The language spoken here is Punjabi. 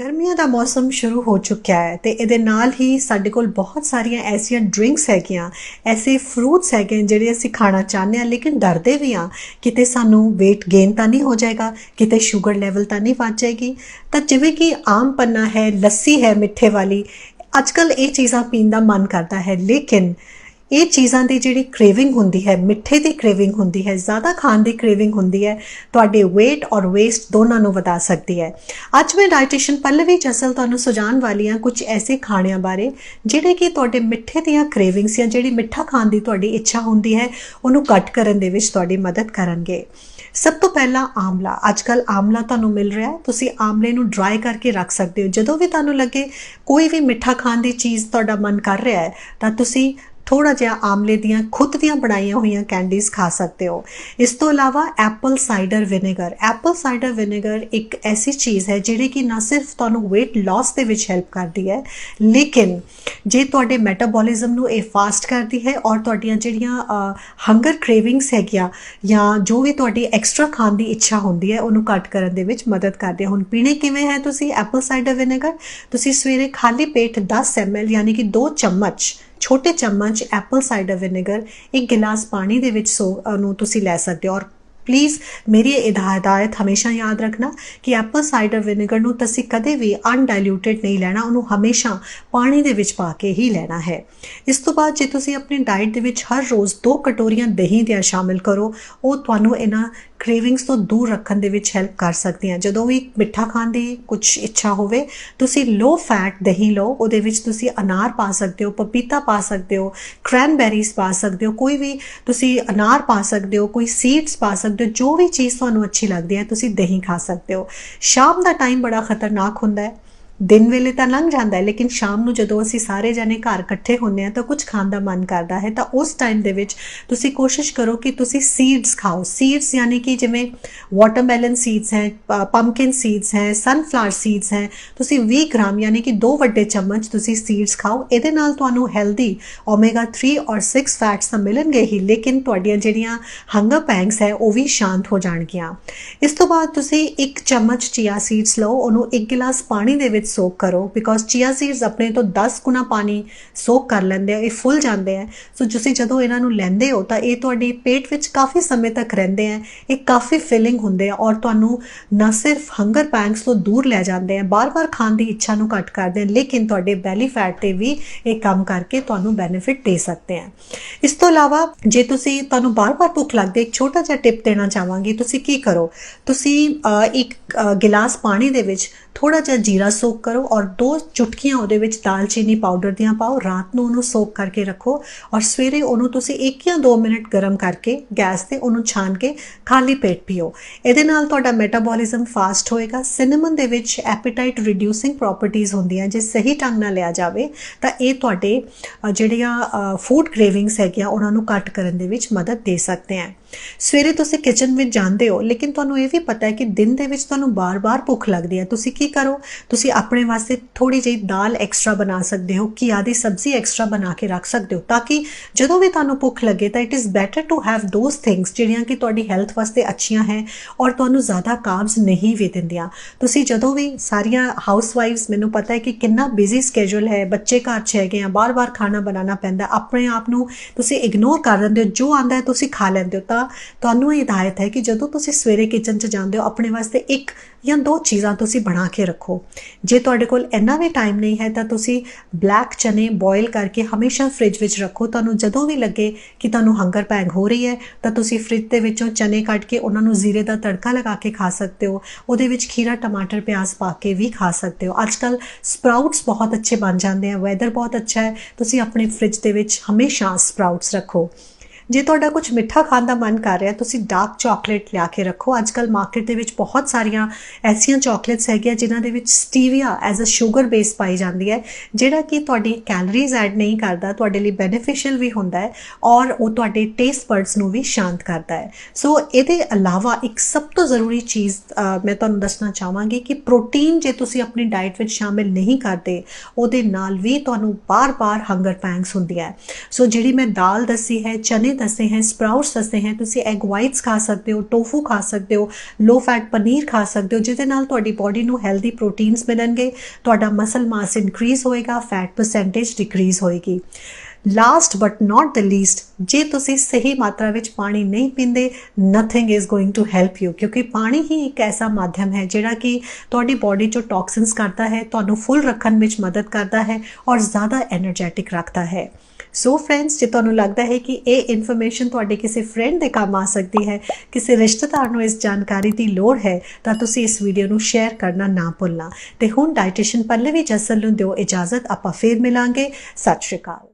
ਗਰਮੀਆਂ ਦਾ ਮੌਸਮ ਸ਼ੁਰੂ ਹੋ ਚੁੱਕਿਆ ਹੈ ਤੇ ਇਹਦੇ ਨਾਲ ਹੀ ਸਾਡੇ ਕੋਲ ਬਹੁਤ ਸਾਰੀਆਂ ਐਸੀਆਂ ਡਰਿੰਕਸ ਹੈਗੀਆਂ, ਐਸੇ ਫਰੂਟਸ ਹੈਗੇ ਜਿਹੜੇ ਅਸੀਂ ਖਾਣਾ ਚਾਹੁੰਦੇ ਹਾਂ, ਲੇਕਿਨ ਡਰਦੇ ਵੀ ਹਾਂ। ਕਿਤੇ ਸਾਨੂੰ weight gain ਤਾਂ ਨਹੀਂ ਹੋ ਜਾਏਗਾ, ਕਿਤੇ ਸ਼ੂਗਰ ਲੈਵਲ ਤਾਂ ਨਹੀਂ ਵੱਧ ਜਾਏਗੀ। ਤਾਂ ਜਿਵੇਂ ਕਿ ਆਮ ਪੰਨਾ ਹੈ, ਲੱਸੀ ਹੈ ਮਿੱਠੇ ਵਾਲੀ ਅੱਜਕੱਲ ਇਹ ਚੀਜ਼ਾਂ ਪੀਣ ਦਾ ਮਨ ਕਰਦਾ ਹੈ, ਲੇਕਿਨ ਇਹ ਚੀਜ਼ਾਂ ਦੀ ਜਿਹੜੀ ਕ੍ਰੇਵਿੰਗ ਹੁੰਦੀ ਹੈ, ਮਿੱਠੇ ਦੀ ਕ੍ਰੇਵਿੰਗ ਹੁੰਦੀ ਹੈ, ਜ਼ਿਆਦਾ ਖਾਣ ਦੀ ਕ੍ਰੇਵਿੰਗ ਹੁੰਦੀ ਹੈ, ਤੁਹਾਡੇ weight ਔਰ ਵੇਸਟ ਦੋਨਾਂ ਨੂੰ ਵਧਾ ਸਕਦੀ ਹੈ। ਅੱਜ ਮੈਂ ਡਾਈਟੀਸ਼ੀਅਨ ਪੱਲਵੀ ਜਸਲ ਤੁਹਾਨੂੰ ਸੁਝਾਉਣ ਵਾਲੀ ਹਾਂ ਕੁਝ ਐਸੇ ਖਾਣਿਆਂ ਬਾਰੇ, ਜਿਹੜੇ ਕਿ ਤੁਹਾਡੇ ਮਿੱਠੇ ਦੀਆਂ ਕ੍ਰੇਵਿੰਗਸ ਜਾਂ ਜਿਹੜੀ ਮਿੱਠਾ ਖਾਣ ਦੀ ਤੁਹਾਡੀ ਇੱਛਾ ਹੁੰਦੀ ਹੈ, ਉਹਨੂੰ ਘੱਟ ਕਰਨ ਦੇ ਵਿੱਚ ਤੁਹਾਡੀ ਮਦਦ ਕਰਨਗੇ। ਸਭ ਤੋਂ ਪਹਿਲਾਂ ਆਮਲਾ। ਅੱਜਕੱਲ ਆਮਲਾ ਤੁਹਾਨੂੰ ਮਿਲ ਰਿਹਾ ਹੈ, ਤੁਸੀਂ ਆਮਲੇ ਨੂੰ ਡਰਾਈ ਕਰਕੇ ਰੱਖ ਸਕਦੇ ਹੋ। ਜਦੋਂ ਵੀ ਤੁਹਾਨੂੰ ਲੱਗੇ ਕੋਈ ਵੀ ਮਿੱਠਾ ਖਾਣ ਦੀ ਚੀਜ਼ ਤੁਹਾਡਾ ਮਨ ਕਰ ਰਿਹਾ ਹੈ, ਤਾਂ ਤੁਸੀਂ ਥੋੜਾ ਜਿਹਾ ਆਮਲੇ ਦੀਆਂ, ਖੁਦ ਦੀਆਂ ਬਣਾਈਆਂ ਹੋਈਆਂ ਕੈਂਡੀਜ਼ ਖਾ ਸਕਦੇ ਹੋ। ਇਸ ਤੋਂ ਇਲਾਵਾ apple cider vinegar apple cider vinegar ਇੱਕ ਐਸੀ ਚੀਜ਼ ਹੈ ਜਿਹੜੀ ਕਿ ਨਾ ਸਿਰਫ ਤੁਹਾਨੂੰ weight loss ਦੇ ਵਿੱਚ ਹੈਲਪ ਕਰਦੀ ਹੈ, ਲੇਕਿਨ ਜੇ ਤੁਹਾਡੇ ਮੈਟਾਬੋਲਿਜ਼ਮ ਨੂੰ ਇਹ ਫਾਸਟ ਕਰਦੀ ਹੈ ਔਰ ਤੁਹਾਡੀਆਂ ਜਿਹੜੀਆਂ ਹੰਗਰ ਕ੍ਰੇਵਿੰਗਸ ਹੈਗੀਆਂ ਜਾਂ ਜੋ ਵੀ ਤੁਹਾਡੀ ਐਕਸਟਰਾ ਖਾਣ ਦੀ ਇੱਛਾ ਹੁੰਦੀ ਹੈ, ਉਹਨੂੰ ਘੱਟ ਕਰਨ ਦੇ ਵਿੱਚ ਮਦਦ ਕਰਦੀ ਹੈ ਹੁਣ ਪੀਣੇ ਕਿਵੇਂ ਹੈ ਤੁਸੀਂ? ਐਪਲ ਸਾਈਡਰ ਵਿਨੇਗਰ ਤੁਸੀਂ ਸਵੇਰੇ ਖਾਲੀ ਪੇਟ 10 ml ਯਾਨੀ ਕਿ 2 ਚਮਚ ਛੋਟੇ ਚਮਚ ਐਪਲ ਸਾਈਡਰ ਵਿਨੇਗਰ ਇੱਕ ਗਿਲਾਸ ਪਾਣੀ ਦੇ ਵਿੱਚ ਸੋ ਨੂੰ ਤੁਸੀਂ ਲੈ ਸਕਦੇ ਹੋ। ਔਰ ਪਲੀਜ਼ ਮੇਰੀ ਇਹ ਹਦਾਇਤ ਹਮੇਸ਼ਾ ਯਾਦ ਰੱਖਣਾ ਕਿ ਐਪਲ ਸਾਈਡਰ ਵਿਨੇਗਰ ਨੂੰ ਤੁਸੀਂ ਕਦੇ ਵੀ ਅਨਡਾਈਲੂਟਡ ਨਹੀਂ ਲੈਣਾ, ਉਹਨੂੰ ਹਮੇਸ਼ਾ ਪਾਣੀ ਦੇ ਵਿੱਚ ਪਾ ਕੇ ਹੀ ਲੈਣਾ ਹੈ। ਇਸ ਤੋਂ ਬਾਅਦ ਜੇ ਤੁਸੀਂ ਆਪਣੀ ਡਾਈਟ ਦੇ ਵਿੱਚ ਹਰ ਰੋਜ਼ ਦੋ ਕਟੋਰੀਆਂ ਦਹੀਂ ਦੀਆਂ ਸ਼ਾਮਿਲ ਕਰੋ, ਉਹ ਤੁਹਾਨੂੰ ਇਹਨਾਂ ਕ੍ਰੇਵਿੰਗਸ ਤੋਂ ਦੂਰ ਰੱਖਣ ਦੇ ਵਿੱਚ ਹੈਲਪ ਕਰ ਸਕਦੀਆਂ। ਜਦੋਂ ਵੀ ਮਿੱਠਾ ਖਾਣ ਦੀ ਕੁਝ ਇੱਛਾ ਹੋਵੇ, ਤੁਸੀਂ ਲੋ ਫੈਟ ਦਹੀਂ ਲਓ, ਉਹਦੇ ਵਿੱਚ ਤੁਸੀਂ ਅਨਾਰ ਪਾ ਸਕਦੇ ਹੋ, ਪਪੀਤਾ ਪਾ ਸਕਦੇ ਹੋ ਕ੍ਰੈਨਬੈਰੀਜ਼ ਪਾ ਸਕਦੇ ਹੋ, ਕੋਈ ਵੀ ਤੁਸੀਂ ਅਨਾਰ ਪਾ ਸਕਦੇ ਹੋ, ਕੋਈ ਸੀਡਸ ਪਾ ਸਕਦੇ ਹੋ, ਜੋ ਵੀ ਚੀਜ਼ ਤੁਹਾਨੂੰ ਅੱਛੀ ਲੱਗਦੀ ਹੈ, ਤੁਸੀਂ ਦਹੀਂ ਖਾ ਸਕਦੇ ਹੋ। ਸ਼ਾਮ ਦਾ ਟਾਈਮ ਬੜਾ ਖਤਰਨਾਕ ਹੁੰਦਾ ਹੈ। ਦਿਨ ਵੇਲੇ ਤਾਂ ਲੰਘ ਜਾਂਦਾ ਹੈ, ਲੇਕਿਨ ਸ਼ਾਮ ਨੂੰ ਜਦੋਂ ਅਸੀਂ ਸਾਰੇ ਜਣੇ ਘਰ ਇਕੱਠੇ ਹੁੰਦੇ ਆ ਤਾਂ ਕੁਝ ਖਾਣ ਦਾ ਮਨ ਕਰਦਾ ਹੈ, ਤਾਂ ਉਸ ਟਾਈਮ ਦੇ ਵਿੱਚ ਤੁਸੀਂ ਕੋਸ਼ਿਸ਼ ਕਰੋ ਕਿ ਤੁਸੀਂ ਸੀਡਸ ਖਾਓ। ਸੀਡਸ ਯਾਨੀ ਕਿ ਜਿਵੇਂ ਵਾਟਰਮੈਲਨ ਸੀਡਸ ਹੈ ਪੰਪਕਿਨ ਸੀਡਸ ਹੈ ਸਨਫਲਾਵਰ ਸੀਡਸ ਹੈ, ਤੁਸੀਂ 20 ਗ੍ਰਾਮ ਯਾਨੀ ਕਿ ਦੋ ਵੱਡੇ ਚਮਚ ਤੁਸੀਂ ਸੀਡਸ ਖਾਓ। ਇਹਦੇ ਨਾਲ ਤੁਹਾਨੂੰ ਹੈਲਦੀ ਓਮੇਗਾ 3 ਔਰ 6 ਫੈਟਸ ਤਾਂ ਮਿਲਣਗੇ ਹੀ, ਲੇਕਿਨ ਤੁਹਾਡੀਆਂ ਜਿਹੜੀਆਂ ਹੰਗਰ ਪੈਂਗਸ ਹੈ, ਉਹ ਵੀ ਸ਼ਾਂਤ ਹੋ ਜਾਣਗੀਆਂ। ਇਸ ਤੋਂ ਬਾਅਦ ਤੁਸੀਂ ਇੱਕ ਚਮਚ ਚੀਆ ਸੀਡਸ ਲਓ, ਉਹਨੂੰ ਇੱਕ ਗਿਲਾਸ ਪਾਣੀ ਦੇ ਵਿੱਚ ਸੋਕ ਕਰੋ ਬਿਕੋਜ਼ ਚੀਆ ਸੀਡਸ ਆਪਣੇ ਤੋਂ 10 ਗੁਣਾ ਪਾਣੀ ਸੋਕ ਕਰ ਲੈਂਦੇ ਆ, ਇਹ ਫੁੱਲ ਜਾਂਦੇ ਆ। ਸੋ ਤੁਸੀਂ ਜਦੋਂ ਇਹਨਾਂ ਨੂੰ ਲੈਂਦੇ ਹੋ, ਤਾਂ ਇਹ ਤੁਹਾਡੇ ਪੇਟ ਵਿੱਚ ਕਾਫੀ ਸਮੇਂ ਤੱਕ ਰਹਿੰਦੇ ਆ। ਇਹ ਕਾਫੀ ਫਿਲਿੰਗ ਹੁੰਦੇ ਆ ਔਰ ਤੁਹਾਨੂੰ ਨਾ ਸਿਰਫ ਹੰਗਰ ਪੈਂਕਸ ਤੋਂ ਦੂਰ ਲੈ ਜਾਂਦੇ ਆ। ਬਾਰ-ਬਾਰ ਖਾਣ ਦੀ ਇੱਛਾ ਨੂੰ ਘਟ ਕਰਦੇ ਆ, ਲੇਕਿਨ ਤੁਹਾਡੇ ਬੈਲੀ ਫੈਟ ਤੇ ਵੀ ਇਹ ਕੰਮ ਕਰਕੇ ਤੁਹਾਨੂੰ ਬੈਨੀਫਿਟ ਦੇ ਸਕਦੇ ਆ। ਇਸ ਤੋਂ ਇਲਾਵਾ, ਜੇ ਤੁਸੀਂ, ਤੁਹਾਨੂੰ ਬਾਰ-ਬਾਰ ਭੁੱਖ ਲੱਗਦੀ ਇੱਕ ਛੋਟਾ ਜਿਹਾ ਟਿਪ ਦੇਣਾ ਚਾਹਾਂਗੀ, ਤੁਸੀਂ ਕੀ ਕਰੋ? ਤੁਸੀਂ ਇੱਕ ਗਿਲਾਸ ਪਾਣੀ ਦੇ ਵਿੱਚ ਥੋੜਾ ਜਿਹਾ ਜੀਰਾ ਸੋਕ ਕਰੋ ਔਰ ਦੋ ਚੁਟਕੀਆਂ ਉਹਦੇ ਵਿੱਚ ਦਾਲਚੀਨੀ ਪਾਊਡਰ ਦੀਆਂ ਪਾਓ, ਰਾਤ ਨੂੰ ਉਹਨੂੰ ਸੋਕ ਕਰਕੇ ਰੱਖੋ ਔਰ ਸਵੇਰੇ ਉਹਨੂੰ ਤੁਸੀਂ 1 ਜਾਂ 2 ਮਿੰਟ ਗਰਮ ਕਰਕੇ ਗੈਸ ਤੇ ਉਹਨੂੰ ਛਾਣ ਕੇ ਖਾਲੀ ਪੇਟ ਪੀਓ। ਇਹਦੇ ਨਾਲ ਤੁਹਾਡਾ ਮੈਟਾਬੋਲਿਜ਼ਮ ਫਾਸਟ ਹੋਏਗਾ। ਸਿਨੇਮਨ ਦੇ ਵਿੱਚ ਐਪੀਟਾਈਟ ਰਿਡਿਊਸਿੰਗ ਪ੍ਰੋਪਰਟੀਆਂ ਹੁੰਦੀਆਂ, ਜੇ ਸਹੀ ਢੰਗ ਨਾਲ ਲਿਆ ਜਾਵੇ ਤਾਂ ਇਹ ਤੁਹਾਡੇ ਜਿਹੜੀਆਂ ਫੂਡ ਕ੍ਰੇਵਿੰਗਸ ਹੈਗੀਆਂ, ਉਹਨਾਂ ਨੂੰ ਘੱਟ ਕਰਨ ਦੇ ਵਿੱਚ ਮਦਦ ਦੇ ਸਕਦੇ ਆ ਸਵੇਰੇ ਤੁਸੀਂ ਕਿਚਨ ਵਿੱਚ ਜਾਂਦੇ ਹੋ, ਲੇਕਿਨ ਤੁਹਾਨੂੰ ਇਹ ਵੀ ਪਤਾ ਹੈ ਕਿ ਦਿਨ ਦੇ ਵਿੱਚ ਤੁਹਾਨੂੰ ਬਾਰ-ਬਾਰ ਭੁੱਖ ਲੱਗਦੀ ਹੈ। ਤੁਸੀਂ ਕੀ ਕਰੋ? ਤੁਸੀਂ ਆਪਣੇ ਵਾਸਤੇ ਥੋੜੀ ਜਿਹੀ ਦਾਲ ਐਕਸਟਰਾ ਬਣਾ ਸਕਦੇ ਹੋ ਕੀ ਆਦੀ ਸਬਜ਼ੀ ਐਕਸਟਰਾ ਬਣਾ ਕੇ ਰੱਖ ਸਕਦੇ ਹੋ, ਤਾਂ ਕਿ ਜਦੋਂ ਵੀ ਤੁਹਾਨੂੰ ਭੁੱਖ ਲੱਗੇ ਤਾਂ it is better to have those things ਜਿਹੜੀਆਂ ਕਿ ਤੁਹਾਡੀ ਹੈਲਥ ਵਾਸਤੇ ਅੱਛੀਆਂ ਹੈ ਔਰ ਤੁਹਾਨੂੰ ਜ਼ਿਆਦਾ ਕਾਰਬਸ ਨਹੀਂ ਵੀ ਦਿੰਦੀਆਂ। ਤੁਸੀਂ ਜਦੋਂ ਵੀ ਸਾਰੀਆਂ ਹਾਊਸਵਾਈਫਸ ਮੈਨੂੰ ਪਤਾ ਹੈ ਕਿ ਕਿੰਨਾ ਬਿਜ਼ੀ ਸਕੇਜੂਲ ਹੈ, ਬੱਚੇ ਘਰ 'ਚ ਹੈਗੇ ਆ, ਬਾਰ-ਬਾਰ ਖਾਣਾ ਬਣਾਉਣਾ ਪੈਂਦਾ, ਆਪਣੇ ਆਪ ਨੂੰ ਤੁਸੀਂ ਇਗਨੋਰ ਕਰ ਦਿੰਦੇ ਹੋ, ਜੋ ਆਂਦਾ ਹੈ ਤੁਸੀਂ ਖਾ ਲੈਂਦੇ ਹੋ, ਤਾਂ ਤੁਹਾਨੂੰ ਇਹ ਹਦਾਇਤ ਹੈ ਕਿ ਜਦੋਂ ਤੁਸੀਂ ਸਵੇਰੇ ਕਿਚਨ 'ਚ ਜਾਂਦੇ ਹੋ, ਆਪਣੇ ਵਾਸਤੇ ਇੱਕ ਜਾਂ ਦੋ ਚੀਜ਼ਾਂ ਤੁਸੀਂ ਬਣਾ ਕੇ ਰੱਖੋ। ਜੇ ਤੁਹਾਡੇ ਕੋਲ ਇੰਨਾ ਵੀ ਟਾਈਮ ਨਹੀਂ ਹੈ, ਤਾਂ ਤੁਸੀਂ ਬਲੈਕ ਚਨੇ ਬੋਇਲ ਕਰਕੇ ਹਮੇਸ਼ਾ ਫ੍ਰਿਜ ਵਿੱਚ ਰੱਖੋ। ਤੁਹਾਨੂੰ ਜਦੋਂ ਵੀ ਲੱਗੇ ਕਿ ਤੁਹਾਨੂੰ ਹੰਗਰ ਪੈਂਗ ਹੋ ਰਹੀ ਹੈ, ਤਾਂ ਤੁਸੀਂ ਫ੍ਰਿਜ ਦੇ ਵਿੱਚੋਂ ਚਨੇ ਕੱਢ ਕੇ ਉਹਨਾਂ ਨੂੰ ਜ਼ੀਰੇ ਦਾ ਤੜਕਾ ਲਗਾ ਕੇ ਖਾ ਸਕਦੇ ਹੋ। ਉਹਦੇ ਵਿੱਚ ਖੀਰਾ, ਟਮਾਟਰ, ਪਿਆਜ਼ ਪਾ ਕੇ ਵੀ ਖਾ ਸਕਦੇ ਹੋ। ਅੱਜਕੱਲ ਸਪਰਾਊਟਸ ਬਹੁਤ ਅੱਛੇ ਬਣ ਜਾਂਦੇ ਆ। ਵੈਦਰ ਬਹੁਤ ਅੱਛਾ ਹੈ। ਤੁਸੀਂ ਆਪਣੇ ਫ੍ਰਿਜ ਦੇ ਵਿੱਚ ਹਮੇਸ਼ਾ ਸਪਰਾਊਟਸ ਰੱਖੋ। ਜੇ ਤੁਹਾਡਾ ਕੁਝ ਮਿੱਠਾ ਖਾਣ ਦਾ ਮਨ ਕਰ ਰਿਹਾ, ਤੁਸੀਂ ਡਾਰਕ ਚਾਕਲੇਟ ਲਿਆ ਕੇ ਰੱਖੋ। ਅੱਜਕੱਲ ਮਾਰਕੀਟ ਦੇ ਵਿੱਚ ਬਹੁਤ ਸਾਰੀਆਂ ਐਸੀਆਂ ਚਾਕਲੇਟਸ ਹੈਗੀਆਂ, ਜਿਨ੍ਹਾਂ ਦੇ ਵਿੱਚ stevia as a sugar base ਪਾਈ ਜਾਂਦੀ ਹੈ, ਜਿਹੜਾ ਕਿ ਤੁਹਾਡੀ ਕੈਲਰੀਜ਼ ਐਡ ਨਹੀਂ ਕਰਦਾ, ਤੁਹਾਡੇ ਲਈ ਬੈਨੀਫੀਸ਼ੀਅਲ ਵੀ ਹੁੰਦਾ ਹੈ ਔਰ ਉਹ ਤੁਹਾਡੇ ਟੇਸਟ ਬਰਡਸ ਨੂੰ ਵੀ ਸ਼ਾਂਤ ਕਰਦਾ ਹੈ। ਸੋ ਇਹਦੇ ਇਲਾਵਾ ਇੱਕ ਸਭ ਤੋਂ ਜ਼ਰੂਰੀ ਚੀਜ਼ ਮੈਂ ਤੁਹਾਨੂੰ ਦੱਸਣਾ ਚਾਹਾਂਗੀ ਕਿ ਪ੍ਰੋਟੀਨ ਜੇ ਤੁਸੀਂ ਆਪਣੀ ਡਾਈਟ ਵਿੱਚ ਸ਼ਾਮਿਲ ਨਹੀਂ ਕਰਦੇ, ਉਹਦੇ ਨਾਲ ਵੀ ਤੁਹਾਨੂੰ ਬਾਰ-ਬਾਰ ਹੰਗਰ ਪੈਂਗਸ ਹੁੰਦੀਆਂ ਸੋ ਜਿਹੜੀ ਮੈਂ ਦਾਲ ਦੱਸੀ ਹੈ, ਚਨੇ ਦੱਸੇ ਹੈ ਸਪਰਾਊਟਸ ਦੱਸੇ ਹੈ, ਤੁਸੀਂ ਐਗ ਵਾਈਟਸ ਖਾ ਸਕਦੇ ਹੋ ਟੋਫੂ ਖਾ ਸਕਦੇ ਹੋ ਲੋ ਫੈਟ ਪਨੀਰ ਖਾ ਸਕਦੇ ਹੋ, ਜਿਹਦੇ ਨਾਲ ਤੁਹਾਡੀ ਬਾਡੀ ਨੂੰ ਹੈਲਦੀ ਪ੍ਰੋਟੀਨਸ ਮਿਲਣਗੇ, ਤੁਹਾਡਾ ਮਸਲ ਮਾਸ ਇਨਕਰੀਜ਼ ਹੋਏਗਾ ਫੈਟ ਪਰਸੈਂਟੇਜ ਡਿਕਰੀਜ਼ ਹੋਏਗੀ। Last but not the least ਜੇ ਤੁਸੀਂ ਸਹੀ ਮਾਤਰਾ ਵਿੱਚ ਪਾਣੀ ਨਹੀਂ ਪੀਂਦੇ nothing is going to help you ਕਿਉਂਕਿ ਪਾਣੀ ਹੀ ਇੱਕ ਐਸਾ ਮਾਧਿਅਮ ਹੈ, ਜਿਹੜਾ ਕਿ ਤੁਹਾਡੀ ਬਾਡੀ ਚੋਂ ਟਾਕਸਿਨਸ ਕੱਢਦਾ ਹੈ, ਤੁਹਾਨੂੰ ਫੁੱਲ ਰੱਖਣ ਵਿੱਚ ਮਦਦ ਕਰਦਾ ਹੈ ਔਰ ਜ਼ਿਆਦਾ એનર્ਜੈਟਿਕ ਰੱਖਦਾ ਹੈ। ਸੋ ਫਰੈਂਡਸ ਜੇ ਤੁਹਾਨੂੰ ਲੱਗਦਾ ਹੈ ਕਿ ਇਹ ਇਨਫੋਰਮੇਸ਼ਨ ਤੁਹਾਡੇ ਕਿਸੇ ਫਰੈਂਡ ਦੇ ਕੰਮ ਆ ਸਕਦੀ ਹੈ, ਕਿਸੇ ਰਿਸ਼ਤੇਦਾਰ ਨੂੰ ਇਸ ਜਾਣਕਾਰੀ ਦੀ ਲੋੜ ਹੈ, ਤਾਂ ਤੁਸੀਂ ਇਸ ਵੀਡੀਓ ਨੂੰ ਸ਼ੇਅਰ ਕਰਨਾ ਨਾ ਭੁੱਲਣਾ। ਤੇ ਹੁਣ ਡਾਈਟੀਸ਼ੀਅਨ ਪੱਲਵੀ ਜਸਲ ਨੂੰ ਦਿਓ ਇਜਾਜ਼ਤ, ਆਪਾਂ ਫੇਰ ਮਿਲਾਂਗੇ। ਸਤਿ ਸ਼੍ਰੀ ਅਕਾਲ।